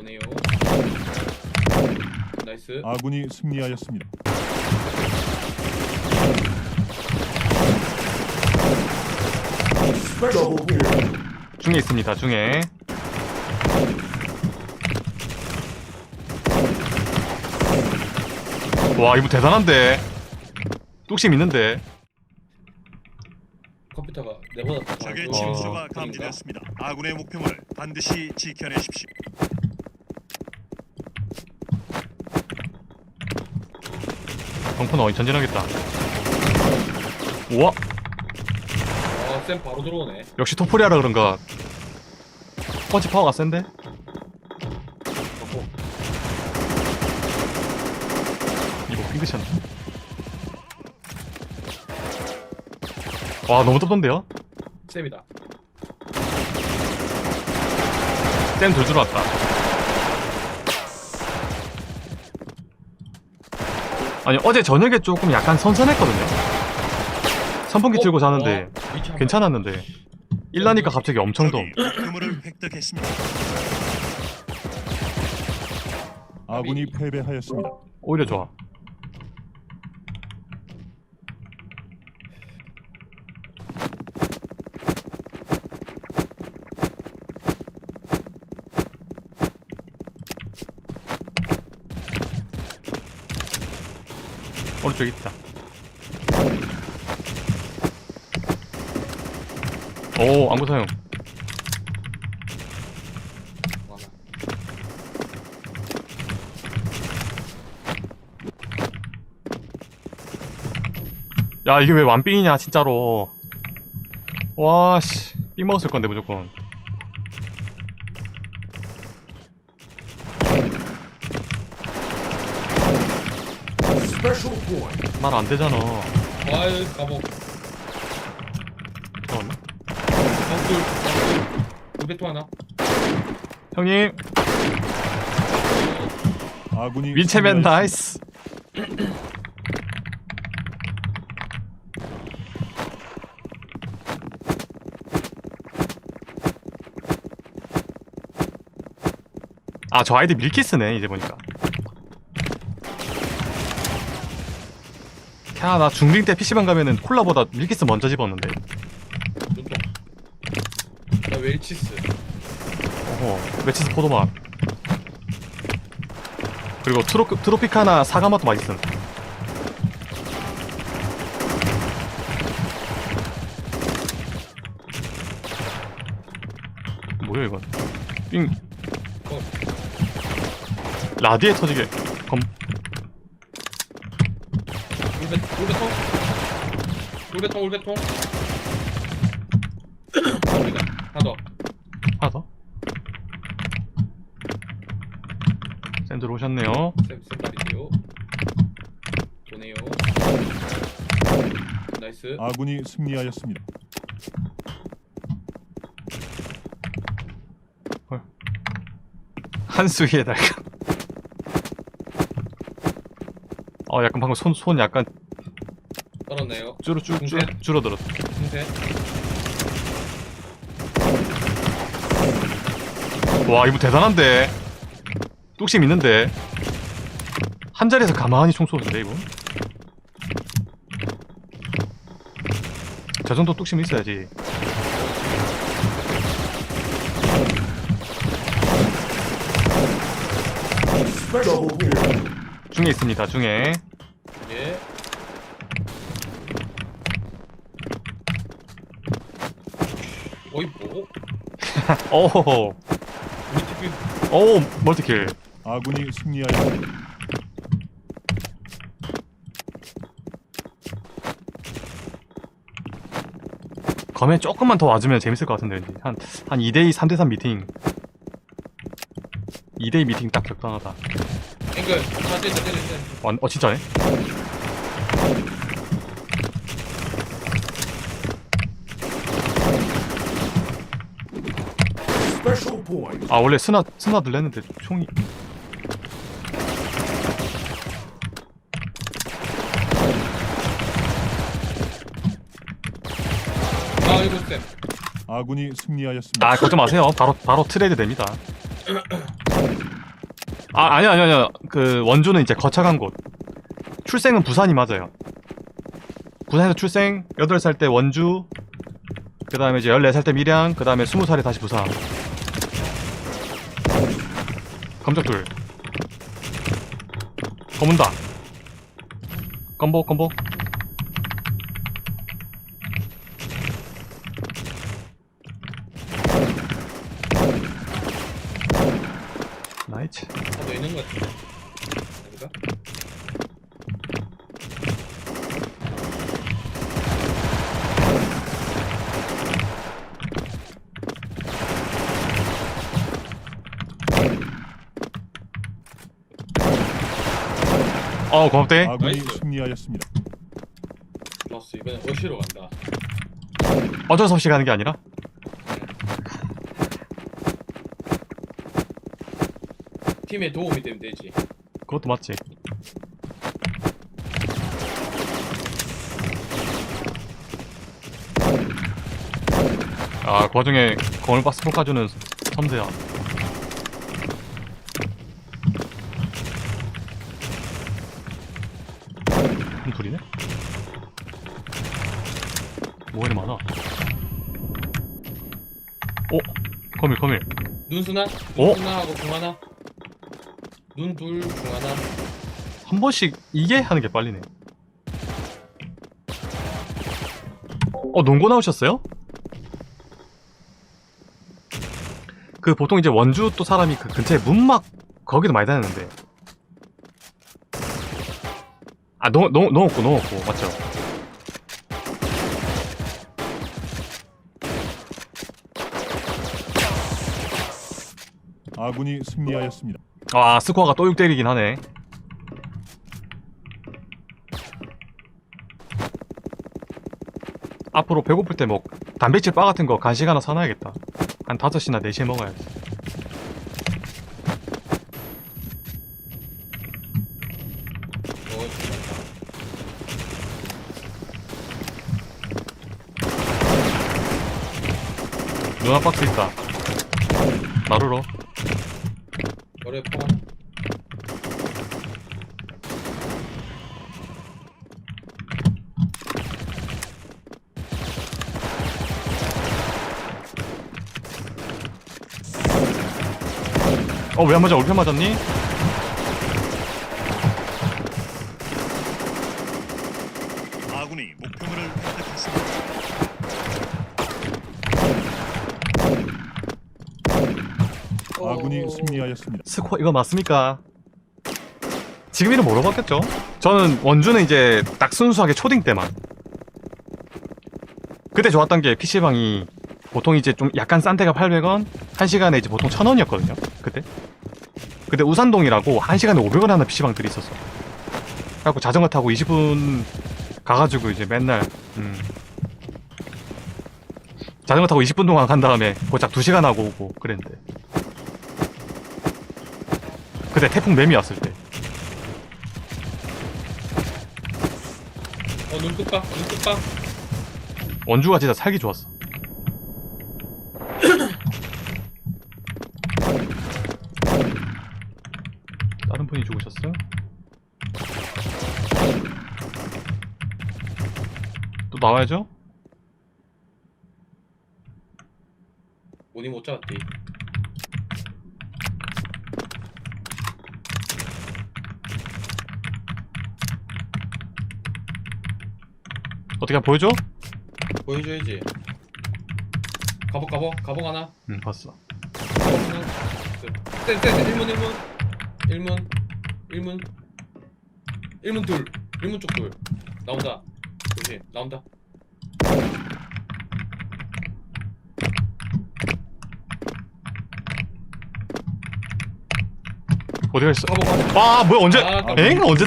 보네요. 나이스. 아군이 승리하였습니다. 중에 있습니다. 중에. 와 이거 대단한데. 뚝심 있는데. 컴퓨터가 내보다 더 적의. 침수가 그러니까. 감지되었습니다. 아군의 목표물을 반드시 지켜내십시오. 방포는 어디 전진하겠다. 우와 아, 쌤 바로 들어오네. 역시 토프리아라 그런가. 펀치 파워가 센데? 갖고. 이거 핑크쳤네. 와 너무 덥던데요? 쌤이다. 쌤 돌줄 왔다. 아니 어제 저녁에 조금 약간 선선했거든요. 선풍기 틀고 자는데 어, 괜찮았는데 일라니까 갑자기 엄청 더워. 획득했습니다. 아군이 패배하였습니다. 오히려 좋아. 오른쪽 있다. 오, 안구 사용. 야, 이게 왜 완빙이냐, 진짜로. 와, 씨. 삥 먹었을 건데, 무조건. 말 안 되잖아. 아유, 가보. 잠깐만. 방풀. 우베토 하나. 형님, 아군이 윈체맨. 나이스. 아, 저 아이디 밀키스네, 이제 보니까. 야, 나 중딩 때 PC방 가면은 콜라보다 밀키스 먼저 집었는데. 눈동. 나 웰치스. 어허, 매치스 포도맛. 그리고 트로, 트로피카나 사과맛도 맛있음. 뭐야 이건? 삥. 어. 라디에 터지게. 검. 울베, 울베통. 울베통, 울베통. 하나 더. 하나 더. 샌들 오셨네요. 쌤, 쌤 다리세요. 보네요. 나이스. 아군이 승리하였습니다. 한수위에 달걀. 어, 약간 방금 손, 손 약간 떨었네요. 줄어, 줄, 줄, 중세. 줄어들었어. 중세. 와, 이거 대단한데. 뚝심 있는데. 한 자리에서 가만히 총 쏘는데, 이거? 저 정도 뚝심 있어야지. 중에 있습니다, 중에. 예. 어이 뭐? 팀이 오, 멀티킬. 아군이 승리하였습니다. 검에 조금만 더 와주면 재밌을 것 같은데, 왠지. 한, 한 2대2, 3대3 미팅. 2대2 미팅 딱 적당하다. 앵글 자 때려 때려 때려 와, 어, 진짜네? 아, 원래 스나, 스나 들렸는데 총이. 아이고 쌤 아군이 승리하였습니다. 아, 걱정 마세요. 바로, 바로 트레이드 됩니다. 아 아니야 아니야 아니야 그 원주는 이제 거쳐간 곳 출생은 부산이 맞아요 부산에서 출생 8살 때 원주 그 다음에 이제 14살 때 밀양 그 다음에 20살에 다시 부산 검적둘. 검은다. 검복 검복 나이츠 차도 있는 것 같아. 아닌가? 어 고맙대 아군이 나이스. 승리하였습니다. 좋았어. 이번엔 어시로 간다. 어쩔 수 없이 가는 게 아니라 팀에 도움이 되면 되지. 그것도 맞지 아그 와중에 거울 박스 poka주는 섬세야 눈수나? 어? 눈수나하고 중 하나. 눈 둘, 중 하나. 한 번씩 이게 하는 게 빨리네. 어, 농구 나오셨어요? 그 보통 이제 원주 또 사람이 그 근처에 문막 거기도 많이 다녔는데. 아, 농, 농, 농었고, 농었고, 맞죠? 아군이 승리하였습니다. 아, 스코어가 또 6대1이긴 하네. 앞으로 배고플 때 뭐 단백질 바 같은 거 간식 하나 사놔야겠다. 한 5시나 4시에 먹어야지. 누나 박스 있다. 나루로. 하나. 어, 왜 안 맞아? 올편 맞았니? 아군이 목표물을 획득했습니다. 아군이 어. 승리하였습니다. 스코어 이거 맞습니까? 지금 이름 뭐로 바뀌었죠? 저는 원주는 이제 딱 순수하게 초딩 때만. 그때 좋았던 게 PC방이 보통 이제 좀 약간 싼 데가 800원, 1시간에 이제 보통 1000원이었거든요. 그때. 근데 우산동이라고 1시간에 500원 하는 PC방들이 있었어. 그래갖고 자전거 타고 20분 가가지고 이제 맨날, 음. 자전거 타고 20분 동안 간 다음에 고작 2시간 하고 오고 그랬는데. 그때 태풍 매미 왔을 때. 어, 눈뚝박, 눈뚝박. 원주가 진짜 살기 좋았어. 다른 분이 죽으셨어요? 또 나와야죠? 문이 못 잡았디. 어떻게 보여줘? 보여줘야지. 가복, 가복, 가복 하나. 응, 봤어. 가복 하나. 1문, 1문. 1문. 1문. 1문 둘. 1문 쪽 둘. 나온다. 조심, 나온다. 어디가 있어? 가복, 가복. 아, 뭐야, 언제? 아, 엥? 언제.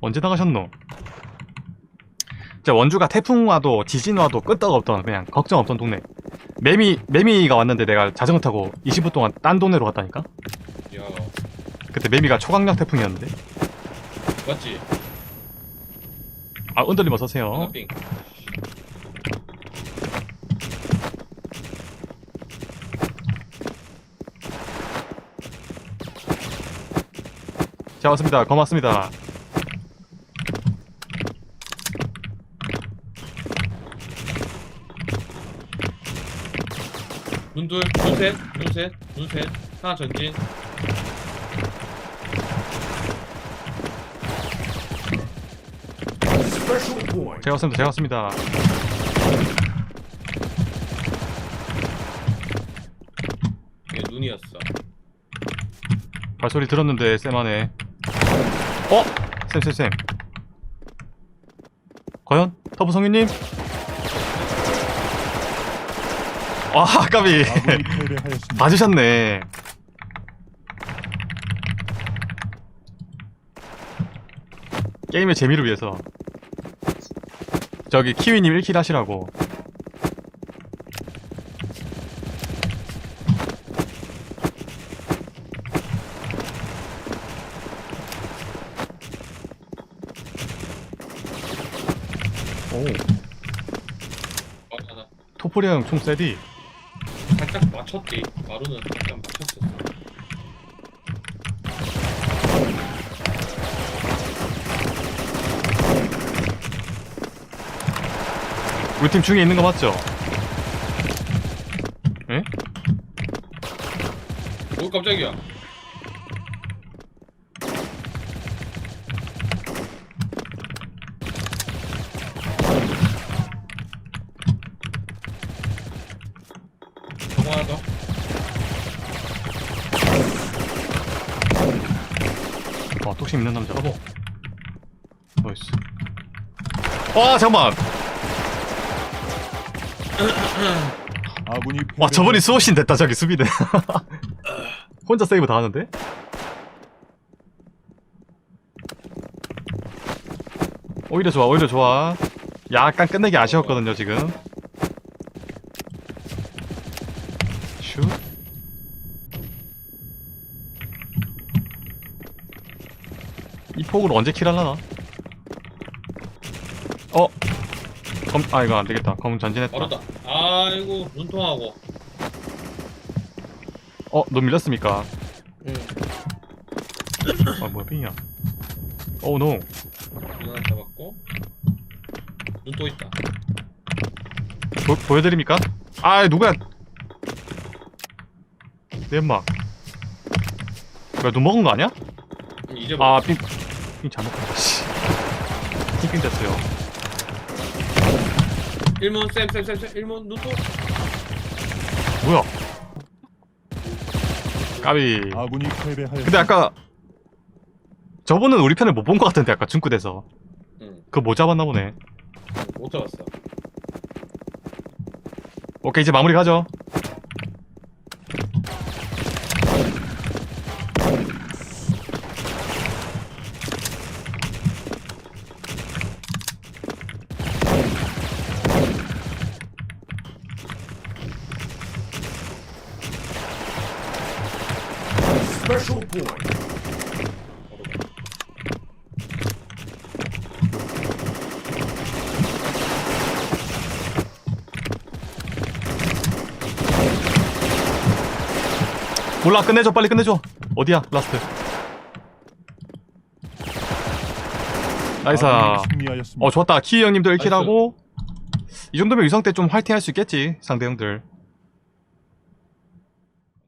언제 나가셨노? 진짜 원주가 태풍 와도 지진 와도 끄떡 없던 그냥 걱정 없던 동네. 매미, 매미가 왔는데 내가 자전거 타고 20분 동안 딴 동네로 갔다니까? 야, 그때 매미가 초강력 태풍이었는데. 맞지? 아, 은들님 어서오세요. 하나 빙. 잡았습니다. 고맙습니다. 눈둘, 눈셋, 눈셋, 눈셋. 하나 전진. 제가 왔습니다. 제가 왔습니다. 이게 눈이었어. 발소리 들었는데 쌤하네. 어? 쌤, 쌤, 쌤. 과연? 터보 성유님? 아, 까비. 아군이 패배하였습니다. 봐주셨네. 게임의 재미를 위해서. 저기 키위님 1킬 하시라고. 오, 아, 나 토프리아 총 세디. 맞췄지. 마루는 살짝 맞췄었어. 우리 팀 중에 있는 거 맞죠? 에? 오 깜짝이야. 저거 하나 더. 아, 뚝심 있는 남자. 어머. 나이스. 와, 잠깐만. 아군이 와, 저번이. 수호신 됐다, 저기 수비대. 혼자 세이브 다 하는데? 오히려 좋아, 오히려 좋아. 약간 끝내기 아쉬웠거든요, 지금. 이 폭으로 언제 킬할라나? 어? 검, 아, 이거 안 되겠다. 검은 전진했다. 바로다. 아이고 눈통하고. 어, 너 밀렸습니까? 응. 아, 뭐야, 핑이야. 오, 노. 눈 하나 잡았고. 눈 또 있다. 보, 보여드립니까? 아, 누구야? 내 엄마. 뭐야, 눈 먹은 거 아니야? 응, 이제 아, 아, 핑, 핑 잘못 봤다, 씨. 핑핑 됐어요. 1문 쌤쌤쌤 쌤 1문 눈 또. 뭐야? 까비. 아군이 패배하였습니다. 근데 아까, 저분은 우리 편을 못 본 것 같은데, 아까 중구대서. 응. 그거 못 잡았나 보네. 못 잡았어. 오케이, 이제 마무리 가죠. 몰라, 끝내줘, 빨리 끝내줘. 어디야, 라스트. 나이스. 승리하였습니다. 어, 좋았다. 키이 형님도 1킬하고. 이 정도면 유성 때 좀 화이팅 할 수 있겠지, 상대 형들.